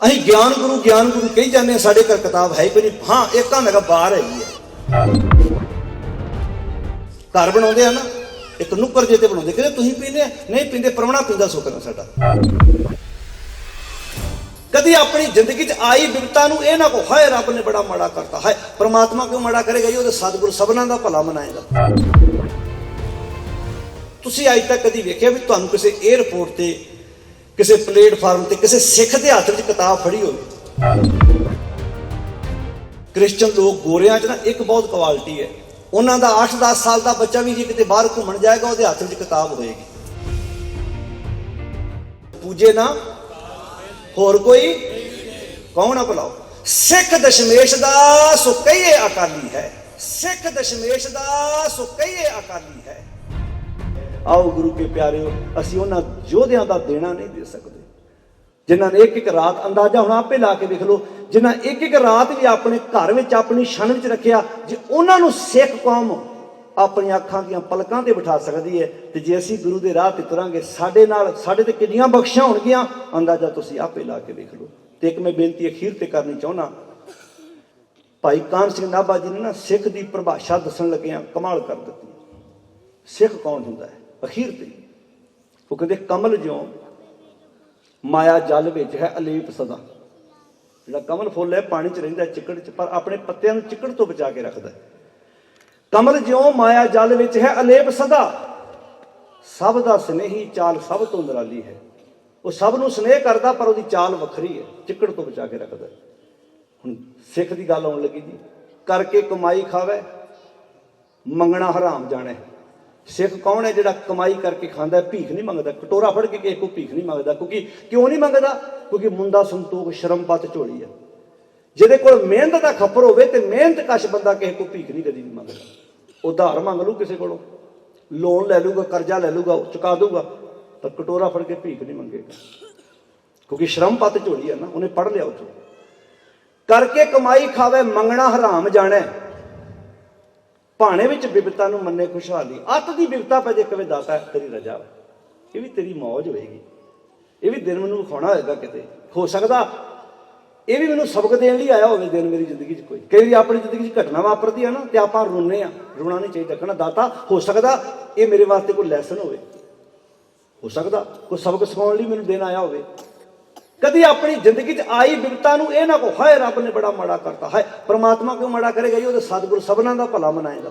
ਅਸੀਂ ਗਿਆਨ ਗੁਰੂ ਗਿਆਨ ਗੁਰੂ ਕਹੀ ਜਾਂਦੇ ਹਾਂ, ਸਾਡੇ ਘਰ ਕਿਤਾਬ ਹੈ ਕੋਈ ਨਹੀਂ। ਹਾਂ ਇੱਕ ਹਾਂ ਮੇਰਾ ਬਾਹਰ ਹੈਗੀ ਹੈ ਘਰ ਬਣਾਉਂਦੇ ਆ ਨਾ, ਇੱਕ ਨੁੱਕਰ ਜੇ ਤੇ ਬਣਾਉਂਦੇ, ਕਹਿੰਦੇ ਤੁਸੀਂ ਪੀਂਦੇ ਨਹੀਂ ਪੀਂਦੇ ਪਰਮਣਾ ਪੀਂਦਾ ਸੁੱਖ ਸਾਡਾ। ਕਦੀ ਆਪਣੀ ਜ਼ਿੰਦਗੀ 'ਚ ਆਈ ਬਿਪਤਾ ਨੂੰ ਇਹ ਨਾ ਕੋ ਹਾਏ, ਰੱਬ ਨੇ ਬੜਾ ਮਾੜਾ ਕਰਤਾ। ਹਾਏ, ਪ੍ਰਮਾਤਮਾ ਕਿਉਂ ਮਾੜਾ ਕਰੇਗਾ ਜੀ? ਉਹਦੇ ਸਤਿਗੁਰ ਸਭਨਾਂ ਦਾ ਭਲਾ ਮਨਾਏਗਾ। ਤੁਸੀਂ ਅੱਜ ਤੱਕ ਕਦੀ ਵੇਖਿਆ ਵੀ ਤੁਹਾਨੂੰ ਕਿਸੇ 에ਅਰਪੋਰਟ ਤੇ ਕਿਸੇ ਪਲੇਟਫਾਰਮ ਤੇ ਕਿਸੇ ਸਿੱਖ ਦੇ ਹੱਥ ਵਿੱਚ ਕਿਤਾਬ ਫੜੀ ਹੋਵੇ। ਕ੍ਰਿਸਚੀਅਨ ਲੋਕ ਗੋਰਿਆਂ 'ਚ ਨਾ ਇੱਕ ਬਹੁਤ ਕੁਆਲਿਟੀ ਹੈ। ਉਹਨਾਂ ਦਾ 8-10 ਸਾਲ ਦਾ ਬੱਚਾ ਵੀ ਜੇ ਕਿਤੇ ਬਾਹਰ ਘੁੰਮਣ ਜਾਏਗਾ, ਉਹਦੇ ਹੱਥ ਵਿੱਚ ਕਿਤਾਬ ਹੋਏਗੀ। ਪੂਜੇ ਨਾ, ਹੋਰ ਕੋਈ? ਕੌਣ ਆ ਭਲਾਓ ਸਿੱਖ ਦਸ਼ਮੇਸ਼ ਦਾ ਸੋ ਕਹੀਏ ਅਕਾਲੀ ਹੈ। ਸਿੱਖ ਦਸ਼ਮੇਸ਼ ਦਾ ਸੋ ਕਹੀਏ ਅਕਾਲੀ ਹੈ। ਆਓ ਗੁਰੂ ਕੇ ਪਿਆਰਿਓ, ਅਸੀਂ ਉਹਨਾਂ ਯੋਧਿਆਂ ਦਾ ਦੇਣਾ ਨਹੀਂ ਦੇ ਸਕਦੇ। ਜਿਨ੍ਹਾਂ ਨੇ ਇੱਕ ਇੱਕ ਰਾਤ ਅੰਦਾਜ਼ਾ ਹੁਣ ਆਪੇ ਲਾ ਕੇ ਦੇਖ ਲਓ, ਜਿਨ੍ਹਾਂ ਇੱਕ ਇੱਕ ਰਾਤ ਵੀ ਆਪਣੇ ਘਰ ਵਿੱਚ, ਆਪਣੀ ਛਣ ਵਿੱਚ ਰੱਖਿਆ, ਜੇ ਉਹਨਾਂ ਨੂੰ ਸਿੱਖ ਕੌਮ ਆਪਣੀਆਂ ਅੱਖਾਂ ਦੀਆਂ ਪਲਕਾਂ ਤੇ ਬਿਠਾ ਸਕਦੀ ਹੈ, ਤੇ ਜੇ ਅਸੀਂ ਗੁਰੂ ਦੇ ਰਾਹ ਤੇ ਤੁਰਾਂਗੇ, ਸਾਡੇ ਨਾਲ, ਸਾਡੇ ਤੇ ਕਿੰਨੀਆਂ ਬਖਸ਼ਾਂ ਹੋਣਗੀਆਂ, ਅੰਦਾਜ਼ਾ ਤੁਸੀਂ ਆਪੇ ਲਾ ਕੇ ਦੇਖ ਲਓ। ਤੇ ਇੱਕ ਮੈਂ ਬੇਨਤੀ ਅਖੀਰ ਤੇ ਕਰਨੀ ਚਾਹੁੰਦਾ, ਭਾਈ ਕਾਨ ਸਿੰਘ ਨਾਭਾ ਜੀ ਨੇ ਨਾ ਸਿੱਖ ਦੀ ਪਰਿਭਾਸ਼ਾ ਦੱਸਣ ਲੱਗਿਆਂ ਕਮਾਲ ਕਰ ਦਿੱਤੀ। ਸਿੱਖ ਕੌਣ ਹੁੰਦਾ ਹੈ? ਅਖੀਰ ਤੇ। ਉਹ ਕਹਿੰਦੇ, ਕਮਲ ਜਿਉਂ ਮਾਇਆ ਜਲ ਵਿੱਚ ਹੈ ਅਲੇਪ ਸਦਾ। ਜਿਹੜਾ ਕਮਲ ਫੁੱਲ ਹੈ, ਪਾਣੀ 'ਚ ਰਹਿੰਦਾ ਚਿੱਕੜ 'ਚ, ਪਰ ਆਪਣੇ ਪੱਤਿਆਂ ਨੂੰ ਚਿੱਕੜ ਤੋਂ ਬਚਾ ਕੇ ਰੱਖਦਾ ਕਮਲ ਜਿਉਂ ਮਾਇਆ ਜਲ ਵਿੱਚ ਹੈ, ਅਲੇਪ ਸਦਾ। ਸਭ ਦਾ ਸਨੇਹੀ ਚਾਲ ਸਭ ਤੋਂ ਨਿਰਾਲੀ ਹੈ। ਉਹ ਸਭ ਨੂੰ ਸਨੇਹ ਕਰਦਾ, ਪਰ ਉਹਦੀ ਚਾਲ ਵੱਖਰੀ ਹੈ, ਚਿੱਕੜ ਤੋਂ ਬਚਾ ਕੇ ਰੱਖਦਾ ਹੁਣ ਸਿੱਖ ਦੀ ਗੱਲ ਆਉਣ ਲੱਗੀ ਜੀ। ਕਰਕੇ ਕਮਾਈ ਖਾਵੇ, ਮੰਗਣਾ ਹਰਾਮ ਜਾਣੇ। ਸਿੱਖ ਕੌਣ ਹੈ ਜਿਹੜਾ ਕਮਾਈ ਕਰਕੇ ਖਾਂਦਾ ਹੈ, ਭੀਖ ਨਹੀਂ ਮੰਗਦਾ? ਕਟੋਰਾ ਫੜ ਕੇ ਕਿਸੇ ਕੋ ਭੀਖ ਨਹੀਂ ਮੰਗਦਾ। ਕਿਉਂਕਿ ਕਿਉਂ ਨਹੀਂ ਮੰਗਦਾ? ਕਿਉਂਕਿ ਮੁੰਡਾ ਸੰਤੋਖ ਸ਼ਰਮਪਤ ਝੋਲੀ ਹੈ। ਜਿਹਦੇ ਕੋਲ ਮਿਹਨਤ ਦਾ ਖੱਪਰ ਹੋਵੇ ਤੇ ਮਿਹਨਤ ਕਸ਼ ਬੰਦਾ ਕਿਸੇ ਕੋ ਭੀਖ ਨਹੀਂ ਕਦੀ ਨਹੀਂ ਮੰਗਦਾ। ਉਧਾਰ ਮੰਗ ਲੂ ਕਿਸੇ ਕੋਲੋਂ। ਲੋਨ ਲੈ ਲੂਗਾ ਕਰਜ਼ਾ ਲੈ ਲੂਗਾ ਉਹ ਚੁਕਾ ਦੂਗਾ ਪਰ ਕਟੋਰਾ ਫੜ ਕੇ ਭੀਖ ਨਹੀਂ ਮੰਗੇਗਾ। ਕਿਉਂਕਿ ਸ਼ਰਮਪਤ ਝੋਲੀ ਹੈ ਨਾ ਉਹਨੇ ਪੜ ਲਿਆ ਉਹ ਕਰਕੇ ਕਮਾਈ ਖਾਵੇ ਮੰਗਣਾ ਹਰਾਮ ਜਾਣੈ। ਭਾਣੇ ਵਿੱਚ ਬਿਪਤਾ ਨੂੰ ਮੰਨੇ ਖੁਸ਼ਹਾਲੀ। ਅੱਤ ਦੀ ਬਿਪਤਾ ਪੈ ਜੇ ਕਵੇ ਦਾਤਾ, ਤੇਰੀ ਰਜਾ। ਇਹ ਵੀ ਤੇਰੀ ਮੌਜ ਹੋਏਗੀ। ਇਹ ਵੀ ਦਿਨ ਮੈਨੂੰ ਵਿਖਾਉਣਾ ਹੋਏਗਾ ਕਿਤੇ। ਹੋ ਸਕਦਾ ਇਹ ਵੀ ਮੈਨੂੰ ਸਬਕ ਦੇਣ ਲਈ ਆਇਆ ਹੋਵੇ ਦਿਨ ਮੇਰੀ ਜ਼ਿੰਦਗੀ 'ਚ ਕੋਈ। ਕਈ ਵਾਰੀ ਆਪਣੀ ਜ਼ਿੰਦਗੀ 'ਚ ਘਟਨਾ ਵਾਪਰਦੀ ਆ ਨਾ, ਤੇ ਆਪਾਂ ਰੋਨੇ ਆ। ਰੋਣਾ ਨਹੀਂ ਚਾਹੀਦਾ। ਕਹਿਣਾ ਦਾਤਾ, ਹੋ ਸਕਦਾ ਇਹ ਮੇਰੇ ਵਾਸਤੇ ਕੋਈ ਲੈਸਨ ਹੋਵੇ। ਹੋ ਸਕਦਾ ਕੋਈ ਸਬਕ ਸਿਖਾਉਣ ਲਈ ਮੈਨੂੰ ਦੇਣ ਆਇਆ ਹੋਵੇ। ਕਦੀ ਆਪਣੀ ਜ਼ਿੰਦਗੀ 'ਚ ਆਈ ਬਿਪਤਾ ਨੂੰ ਇਹ ਨਾ ਕੋ ਹਾਏ ਰੱਬ ਨੇ ਬੜਾ ਮਾੜਾ ਕਰਤਾ ਹੈ ਪ੍ਰਮਾਤਮਾ ਕਿਉਂ ਮਾੜਾ ਕਰੇਗਾ? ਜੀ ਉਹਦੇ ਸਤਿਗੁਰ ਸਭਨਾਂ ਦਾ ਭਲਾ ਮਨਾਏਗਾ।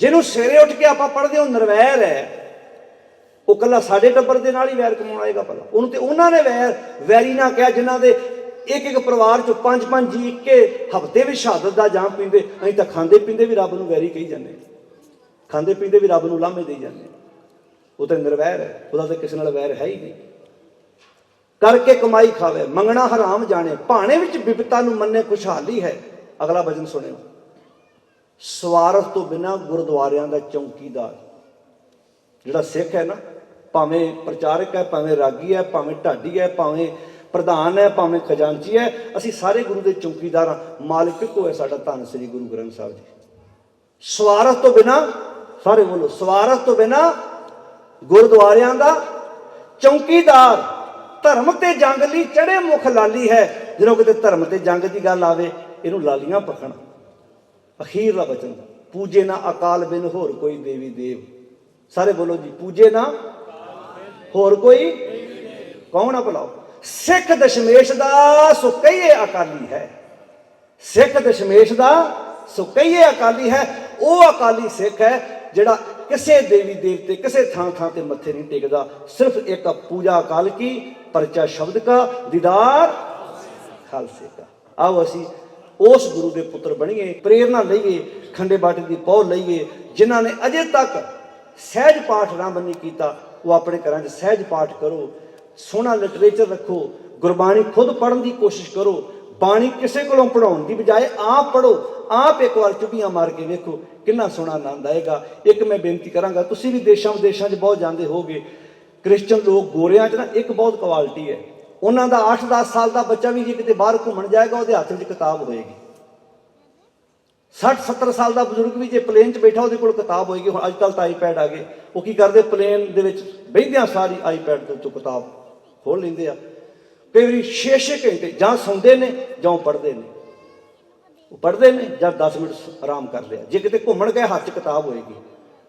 ਜਿਹਨੂੰ ਸਵੇਰੇ ਉੱਠ ਕੇ ਆਪਾਂ ਪੜ੍ਹਦੇ ਹਾਂ, ਉਹ ਨਿਰਵੈਰ ਹੈ। ਉਹ ਕੱਲਾ ਸਾਡੇ ਟੱਬਰ ਦੇ ਨਾਲ ਹੀ ਵੈਰ ਕਮਾਉਣ ਆਏਗਾ ਭਲਾ। ਉਹਨੂੰ ਤੇ ਉਹਨਾਂ ਨੇ ਵੈਰ, ਵੈਰੀ ਨਾ ਕਿਹਾ, ਜਿਨ੍ਹਾਂ ਦੇ ਇੱਕ ਇੱਕ ਪਰਿਵਾਰ ਚੋਂ ਪੰਜ ਪੰਜ ਜੀ ਕੇ ਹਫ਼ਤੇ ਵਿੱਚ ਸ਼ਹਾਦਤ ਦਾ ਜਾਮ ਪੀਂਦੇ, ਅਸੀਂ ਤਾਂ ਖਾਂਦੇ ਪੀਂਦੇ ਵੀ ਰੱਬ ਨੂੰ ਵੈਰੀ ਕਹੀ ਜਾਂਦੇ ਖਾਂਦੇ ਪੀਂਦੇ ਵੀ ਰੱਬ ਨੂੰ ਲਾਹਮੇ ਦੇਈ ਜਾਂਦੇ ਉਹ ਤਾਂ ਨਿਰਵੈਰ ਹੈ। ਉਹਦਾ ਤਾਂ ਕਿਸੇ ਨਾਲ ਵੈਰ ਹੈ ਹੀ ਨਹੀਂ। ਕਰਕੇ ਕਮਾਈ ਖਾਵੇ, ਮੰਗਣਾ ਹਰਾਮ ਜਾਣੇ, ਭਾਣੇ ਵਿੱਚ ਬਿਪਤਾ ਨੂੰ ਮੰਨੇ ਖੁਸ਼ਹਾਲੀ ਹੈ। ਅਗਲਾ ਵਜ਼ਨ ਸੁਣਿਓ। ਸਵਾਰਥ ਤੋਂ ਬਿਨਾ ਗੁਰਦੁਆਰਿਆਂ ਦਾ ਚੌਕੀਦਾਰ, ਜਿਹੜਾ ਸਿੱਖ ਹੈ ਨਾ, ਭਾਵੇਂ ਪ੍ਰਚਾਰਕ ਹੈ, ਭਾਵੇਂ ਰਾਗੀ ਹੈ, ਭਾਵੇਂ ਢਾਡੀ ਹੈ, ਭਾਵੇਂ ਪ੍ਰਧਾਨ ਹੈ, ਭਾਵੇਂ ਖਜ਼ਾਨਚੀ ਹੈ, ਅਸੀਂ ਸਾਰੇ ਗੁਰੂ ਦੇ ਚੌਕੀਦਾਰ ਹਾਂ। ਮਾਲਕ ਇੱਕੋ ਹੈ ਸਾਡਾ ਧੰਨ ਸ੍ਰੀ ਗੁਰੂ ਗ੍ਰੰਥ ਸਾਹਿਬ ਜੀ? ਸਵਾਰਥ ਤੋਂ ਬਿਨਾ, ਸਾਰੇ ਬੋਲੋ, ਸਵਾਰਥ ਤੋਂ ਬਿਨਾ ਗੁਰਦੁਆਰਿਆਂ ਦਾ ਚੌਕੀਦਾਰ ਧਰਮ ਤੇ ਜੰਗ ਲਈ ਚੜੇ ਮੁਖ ਲਾਲੀ ਹੈ। ਜਦੋਂ ਕਿਤੇ ਧਰਮ ਤੇ ਜੰਗ ਦੀ ਗੱਲ ਆਵੇ, ਇਹਨੂੰ ਲਾਲੀਆਂ ਪਖਣ ਅਖੀਰਲਾ ਬਚਨ, ਪੂਜੇ ਨਾ ਅਕਾਲ ਬਿਨ ਹੋਰ ਕੋਈ ਦੇਵੀ ਦੇਵ। ਸਾਰੇ ਬੋਲੋ ਜੀ, ਪੂਜੇ ਨਾ ਹੋਰ ਕੋਈ ਕੌਣ ਆ ਭਲਾਓ ਸਿੱਖ ਦਸ਼ਮੇਸ਼ ਦਾ ਸੁਕਈਏ ਅਕਾਲੀ ਹੈ। ਸਿੱਖ ਦਸ਼ਮੇਸ਼ ਦਾ ਸੁਕਈਏ ਅਕਾਲੀ ਹੈ। ਉਹ ਅਕਾਲੀ ਸਿੱਖ ਹੈ ਜਿਹੜਾ ਕਿਸੇ ਦੇਵੀ ਦੇਵਤੇ ਕਿਸੇ ਥਾਂ ਥਾਂ ਤੇ ਮੱਥੇ ਨਹੀਂ ਟੇਕਦਾ। ਸਿਰਫ ਇੱਕ ਪੂਜਾ ਅਕਾਲ ਕੀ? ਪਰਚਾ ਸ਼ਬਦ ਕਾ, ਦੀਦਾਰ ਖਾਲਸੇ ਕਾ। ਆਓ ਅਸੀਂ ਉਸ ਗੁਰੂ ਦੇ ਪੁੱਤਰ ਬਣੀਏ, ਪ੍ਰੇਰਣਾ ਲਈਏ, ਖੰਡੇ ਬਾਟੇ ਦੀ ਪੌ ਲਈਏ, ਜਿਨ੍ਹਾਂ ਨੇ ਅਜੇ ਤੱਕ ਸਹਿਜ ਪਾਠ ਆਰੰਭ ਨਹੀਂ ਕੀਤਾ, ਉਹ ਆਪਣੇ ਘਰਾਂ 'ਚ ਸਹਿਜ ਪਾਠ ਕਰੋ, ਸੋਹਣਾ ਲਿਟਰੇਚਰ ਰੱਖੋ, ਗੁਰਬਾਣੀ ਖੁਦ ਪੜ੍ਹਨ ਦੀ ਕੋਸ਼ਿਸ਼ ਕਰੋ, ਬਾਣੀ ਕਿਸੇ ਕੋਲੋਂ ਪੜਾਉਣ ਦੀ ਬਜਾਏ ਆਪ ਪੜੋ ਆਪ ਇੱਕ ਵਾਰ ਚੁੱਪੀਆਂ ਮਾਰ ਕੇ ਵੇਖੋ, ਕਿੰਨਾ ਸੋਹਣਾ ਆਨੰਦ ਆਏਗਾ। ਇੱਕ ਮੈਂ ਬੇਨਤੀ ਕਰਾਂਗਾ, ਤੁਸੀਂ ਵੀ ਦੇਸ਼ਾਂ ਵਿਦੇਸ਼ਾਂ 'ਚ ਬਹੁਤ ਜਾਂਦੇ ਹੋਗੇ ਕ੍ਰਿਸਚੀਅਨ ਲੋਕ ਗੋਰਿਆਂ 'ਚ ਨਾ ਇੱਕ ਬਹੁਤ ਕੁਆਲਿਟੀ ਹੈ। ਉਹਨਾਂ ਦਾ 8-10 ਸਾਲ ਦਾ ਬੱਚਾ ਵੀ ਜੇ ਕਿਤੇ ਬਾਹਰ ਘੁੰਮਣ ਜਾਏਗਾ, ਉਹਦੇ ਹੱਥ ਵਿੱਚ ਕਿਤਾਬ ਹੋਏਗੀ। 60 70 ਸਾਲ ਦਾ ਬਜ਼ੁਰਗ ਵੀ ਜੇ ਪਲੇਨ 'ਚ ਬੈਠਾ, ਉਹਦੇ ਕੋਲ ਕਿਤਾਬ ਹੋਏਗੀ। ਹੁਣ ਅੱਜ ਕੱਲ ਤਾਂ ਆਈਪੈਡ ਆ ਗਏ। ਉਹ ਕੀ ਕਰਦੇ? ਪਲੇਨ ਦੇ ਵਿੱਚ ਬਹਿੰਦਿਆਂ ਸਾਰੀ ਆਈਪੈਡ ਦੇ ਉੱਤੋਂ ਕਿਤਾਬ ਖੋਲ ਲੈਂਦੇ ਆ। ਕਈ ਵਾਰੀ 6-6 ਘੰਟੇ ਜਾਂ ਸੌਂਦੇ ਨੇ ਜਾਂ ਉਹ ਪੜ੍ਹਦੇ ਨੇ। ਉਹ ਪੜ੍ਹਦੇ ਨੇ ਜਾਂ 10 ਮਿੰਟ ਆਰਾਮ ਕਰ ਲਿਆ। ਜੇ ਕਿਤੇ ਘੁੰਮਣ ਗਏ, ਹੱਥ 'ਚ ਕਿਤਾਬ ਹੋਏਗੀ।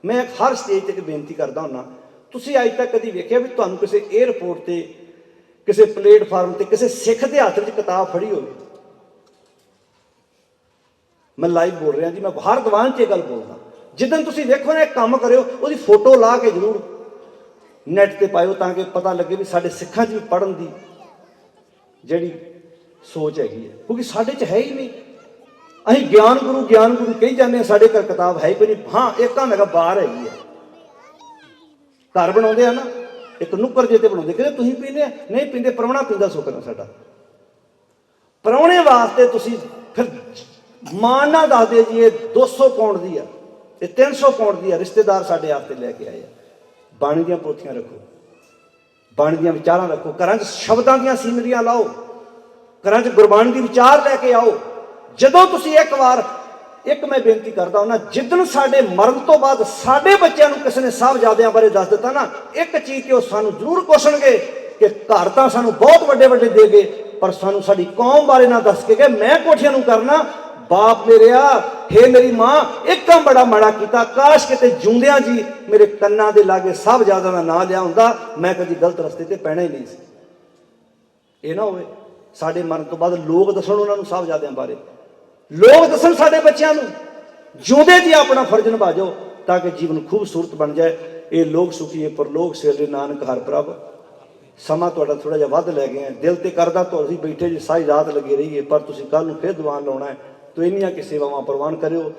ਮੈਂ ਹਰ ਸਟੇਜ ਤੇ ਇੱਕ ਬੇਨਤੀ ਕਰਦਾ ਹੁੰਨਾ ਤੁਸੀਂ ਅੱਜ ਤੱਕ ਕਦੀ ਵੇਖਿਆ ਵੀ ਤੁਹਾਨੂੰ ਕਿਸੇ 에ਅਰਪੋਰਟ ਤੇ, ਕਿਸੇ ਪਲੇਟਫਾਰਮ ਤੇ, ਕਿਸੇ ਸਿੱਖ ਦੇ ਹੱਥ ਵਿੱਚ ਕਿਤਾਬ ਫੜੀ ਹੋਵੇ? ਮੈਂ ਲਾਈਵ ਬੋਲ ਰਿਹਾ ਜੀ, ਮੈਂ ਹਰ ਦੀਵਾਨ 'ਚ ਇਹ ਗੱਲ ਬੋਲਦਾ। ਜਿੱਦਨ ਤੁਸੀਂ ਵੇਖੋ ਨਾ, ਇਹ ਕੰਮ ਕਰਿਓ, ਉਹਦੀ ਫੋਟੋ ਲਾ ਕੇ ਜ਼ਰੂਰ ਨੈਟ ਤੇ ਪਾਇਓ ਤਾਂ ਕਿ ਪਤਾ ਲੱਗੇ ਵੀ ਸਾਡੇ ਸਿੱਖਾਂ 'ਚ ਵੀ ਪੜਨ ਦੀ ਜਿਹੜੀ ਸੋਚ ਹੈਗੀ ਹੈ। ਕਿਉਂਕਿ ਸਾਡੇ 'ਚ ਹੈ ਹੀ ਨਹੀਂ। ਅਸੀਂ ਗਿਆਨ ਗੁਰੂ ਗਿਆਨ ਗੁਰੂ ਕਹੀ ਜਾਂਦੇ ਹਾਂ, ਸਾਡੇ ਘਰ ਕਿਤਾਬ ਹੈ ਹੀ ਕੋਈ ਨਹੀਂ। ਹਾਂ ਇੱਕ ਕੰਮ ਹੈਗਾ ਬਾਹਰ ਹੈਗੀ ਹੈ। ਘਰ ਬਣਾਉਂਦੇ ਆ ਨਾ, ਇੱਕ ਨੁੱਕਰ ਜੇ ਤੇ ਬਣਾਉਂਦੇ, ਕਹਿੰਦੇ ਤੁਸੀਂ ਪੀਂਦੇ ਆ, ਨਹੀਂ ਪੀਂਦੇ, ਪਰਵਣਾ ਪੀਂਦਾ ਸੁੱਕਣਾ ਸਾਡਾ। ਪਰੌਣੇ ਵਾਸਤੇ ਤੁਸੀਂ ਫਿਰ ਮਾਣ ਨਾਲ ਦੱਸਦੇ ਜੀ, ਇਹ 200 ਪੌਂਡ ਦੀ ਆ, ਇਹ 300 ਪੌਂਡ ਦੀ ਆ, ਰਿਸ਼ਤੇਦਾਰ ਸਾਡੇ ਆਪ ਤੇ ਲੈ ਕੇ ਆਏ ਆ। ਬਾਣੀ ਦੀਆਂ ਪੋਥੀਆਂ ਰੱਖੋ। ਬਾਣੀ ਦੀਆਂ ਵਿਚਾਰਾਂ ਰੱਖੋ। ਘਰਾਂ 'ਚ ਸ਼ਬਦਾਂ ਦੀਆਂ ਸੀਨਰੀਆਂ ਲਾਓ। ਘਰਾਂ 'ਚ ਗੁਰਬਾਣੀ ਦੀ ਵਿਚਾਰ ਲੈ ਕੇ ਆਓ। ਜਦੋਂ ਤੁਸੀਂ ਇੱਕ ਵਾਰ ਇੱਕ ਮੈਂ ਬੇਨਤੀ ਕਰਦਾ ਹਾਂ ਜਿੱਦਣ ਸਾਡੇ ਮਰਨ ਤੋਂ ਬਾਅਦ ਸਾਡੇ ਬੱਚਿਆਂ ਨੂੰ ਕਿਸੇ ਨੇ ਸਾਹਿਬਜ਼ਾਦਿਆਂ ਬਾਰੇ ਦੱਸ ਦਿੱਤਾ ਨਾ, ਇੱਕ ਚੀਜ਼ ਤੇ ਉਹ ਸਾਨੂੰ ਜ਼ਰੂਰ ਕੋਸ਼ਣਗੇ ਕਿ ਘਰ ਤਾਂ ਸਾਨੂੰ ਬਹੁਤ ਵੱਡੇ ਵੱਡੇ ਦੇ ਗਏ, ਪਰ ਸਾਨੂੰ ਸਾਡੀ ਕੌਮ ਬਾਰੇ ਨਾ ਦੱਸ ਕੇ ਗਏ, ਮੈਂ ਕੋਠੀਆਂ ਨੂੰ ਕਰਨਾ, ਬਾਪ ਮੇਰਿਆ ਹੇ ਮੇਰੀ ਮਾਂ, ਇੱਕ ਕੰਮ ਬੜਾ ਮਾੜਾ ਕੀਤਾ, ਕਾਸ਼ ਕਿਤੇ ਜੁੰਦਿਆਂ ਜੀ ਮੇਰੇ ਕੰਨਾਂ ਦੇ ਲਾਗੇ ਸਾਹਿਬਜ਼ਾਦਿਆਂ ਦਾ ਨਾਂ ਲਿਆ ਹੁੰਦਾ, ਮੈਂ ਕਦੀ ਗਲਤ ਰਸਤੇ ਤੇ ਪੈਣਾ ਹੀ ਨਹੀਂ ਸੀ। ਇਹ ਨਾ ਹੋਵੇ, ਸਾਡੇ ਮਰਨ ਤੋਂ ਬਾਅਦ ਲੋਕ ਦੱਸਣ ਉਹਨਾਂ ਨੂੰ ਸਾਹਿਬਜ਼ਾਦਿਆਂ ਬਾਰੇ। ਲੋਕ ਦੱਸਣ ਸਾਡੇ ਬੱਚਿਆਂ ਨੂੰ ਜਿਉਂਦੇ ਜੀ ਆਪਣਾ ਫਰਜ਼ ਨਿਭਾਜੋ ਤਾਂ ਕਿ ਜੀਵਨ ਖੂਬਸੂਰਤ ਬਣ ਜਾਏ। ਇਹ ਲੋਕ ਸੁਖੀਏ ਪਰਲੋਕ ਸੇਲੇ ਨਾਨਕ ਹਰ ਪ੍ਰਭ। ਸਮਾਂ ਤੁਹਾਡਾ ਥੋੜਾ ਜਿਹਾ ਵੱਧ ਲੈ ਗਏ ਆ ਦਿਲ ਤੇ ਕਰਦਾ ਤੁਸੀਂ ਬੈਠੇ ਜੀ, ਸਾਰੀ ਰਾਤ ਲੱਗੇ ਰਹੀਏ, ਪਰ ਤੁਸੀਂ ਕੱਲ ਨੂੰ ਫਿਰ ਦੀਵਾਨ ਲਾਉਣਾ ਹੈ। ਤੋ ਇੰਨੀਆਂ ਕਿ ਸੇਵਾਵਾਂ ਪ੍ਰਵਾਨ ਕਰਿਓ।